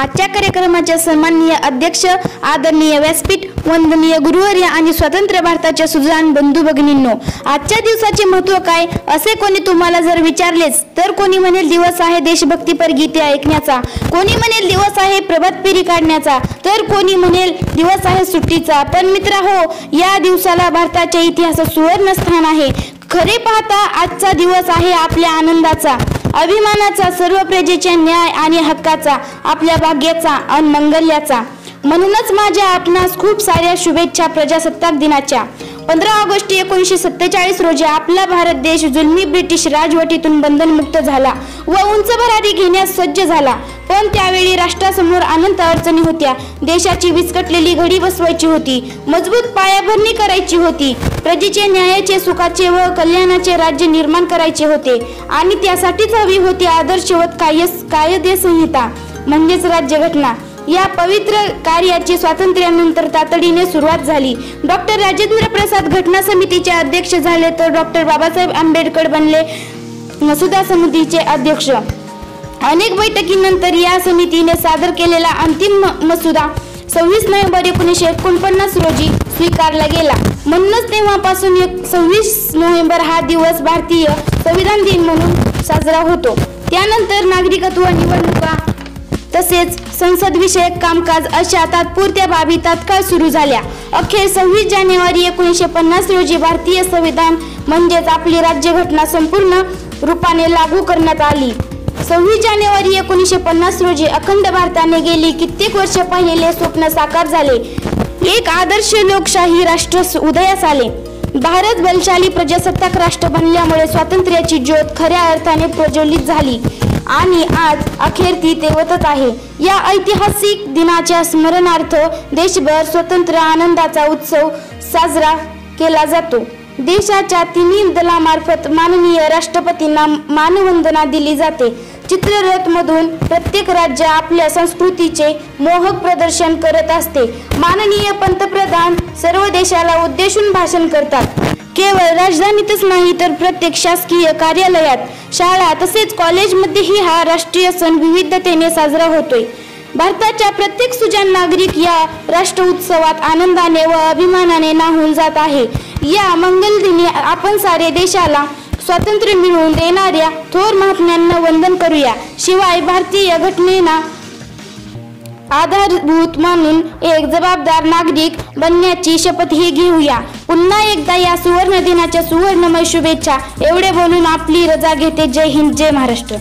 आजच्या कार्यक्रमाच्या सन्माननीय अध्यक्ष आदरणीय व्यासपीठ वंदनीय गुरुवर्य आणि स्वतंत्र भारताच्या सुजान बंधू भगिनींनो आजच्या दिवसाचे महत्त्व काय? असे कोणी तुम्हाला जर विचारलेच तर कोणी म्हणेल दिवस आहे देशभक्तीपर गीते ऐकण्याचा. कोणी म्हणेल दिवस आहे प्रभात फेरी काढण्याचा. तर कोणी म्हणेल दिवस आहे सुट्टीचा. पण मित्र हो या दिवसाला भारताच्या इतिहासात सुवर्ण स्थान आहे. खरे पाहता आजचा दिवस आहे आपल्या आनंदाचा. अभिमानाचा सर्व प्रजेच्या न्याय आणि हक्काचा आपल्या भाग्याचा आणि मंगल्याचा. म्हणूनच माझ्या आपणास खूप साऱ्या शुभेच्छा प्रजासत्ताक दिनाच्या. पंधरा ऑगस्ट एकोणीसशे सत्तेचाळीस रोजी आपला भारत देश जुलमी ब्रिटिश राजवटीतून बंधनमुक्त झाला व उंच भरारी घेण्यास सज्ज झाला. पण त्यावेळी राष्ट्रासमोर अनंत अडचणी होत्या. देशाची विस्कटलेली घडी बसवायची होती. मजबूत पायाभरणी करायची होती. प्रजेचे न्यायाचे सुखाचे व कल्याणाचे राज्य निर्माण करायचे होते. आणि त्यासाठीच हवी होती आदर्शवत काय कायदे संहिता म्हणजेच राज्यघटना. या पवित्र कार्याची स्वातंत्र्यानंतर तातडीने सुरुवात झाली. डॉक्टर राजेंद्र प्रसाद घटना समितीचे अध्यक्ष झाले तर डॉक्टर बाबासाहेब आंबेडकर बनले. मसुदा समितीचे अध्यक्ष. अनेक बैठकीनंतर या समितीने सादर केलेला अंतिम म- मसुदा सव्वीस नोव्हेंबर एकोणीसशे एकोणपन्नास रोजी स्वीकारला गेला. म्हणूनच तेव्हापासून एक सव्वीस नोव्हेंबर हा दिवस भारतीय संविधान दिन म्हणून साजरा होतो. त्यानंतर नागरिकत्व निवडणुका तसेच संसद विषयक कामकाज अशा तात्पुरत्या बाबी तात्काळ सुरू झाल्या. अखेर सव्वीस जानेवारी एकोणीसशे पन्नास रोजी भारतीय संविधान म्हणजेच आपली राज्यघटना संपूर्ण रूपाने लागू करण्यात आली. सव्वीस जानेवारी एकोणीसशे पन्नास रोजी अखंड भारताने गेली कित्येक वर्ष पाहिलेले स्वप्न साकार झाले. एक आदर्श लोकशाही राष्ट्र उदयास आले. भारत बलशाली प्रजासत्ताक राष्ट्र बनल्यामुळे स्वातंत्र्याची ज्योत खऱ्या अर्थाने प्रज्वलित झाली. आणि आज अखेर ती तेवतच आहे. या ऐतिहासिक दिनाच्या स्मरणार्थ देशभर स्वतंत्र आनंदाचा उत्सव साजरा केला जातो. देशाच्या तिन्ही दलामार्फत माननीय राष्ट्रपतींना मानवंदना दिली जाते. चित्ररथ मधून प्रत्येक राज्य आपल्या संस्कृतीचे मोहक प्रदर्शन करत असते. माननीय पंतप्रधान सर्व देशाला उद्देशून भाषण करतात. केवळ राजधानीतच नाही तर प्रत्येक शासकीय कार्यालयात शाळा तसेच कॉलेजमध्येही हा राष्ट्रीय सण विविधतेने साजरा होतोय. भारताच्या प्रत्येक सुजान नागरिक या राष्ट्र उत्सवात आनंदाने व अभिमानाने नाहून जात आहे. या मंगल दिनी आपण सारे देशाला स्वातंत्र्य मिळवून देणाऱ्या थोर महात्म्यांना वंदन करूया. शिवाय भारतीय घटनेना आधारभूत मानून एक जबाबदार नागरिक बनण्याची शपथही घेऊया. पुन्हा एकदा या सुवर्ण दिनाच्या सुवर्णमय शुभेच्छा एवढे बोलून आपली रजा घेते. जय हिंद जय महाराष्ट्र.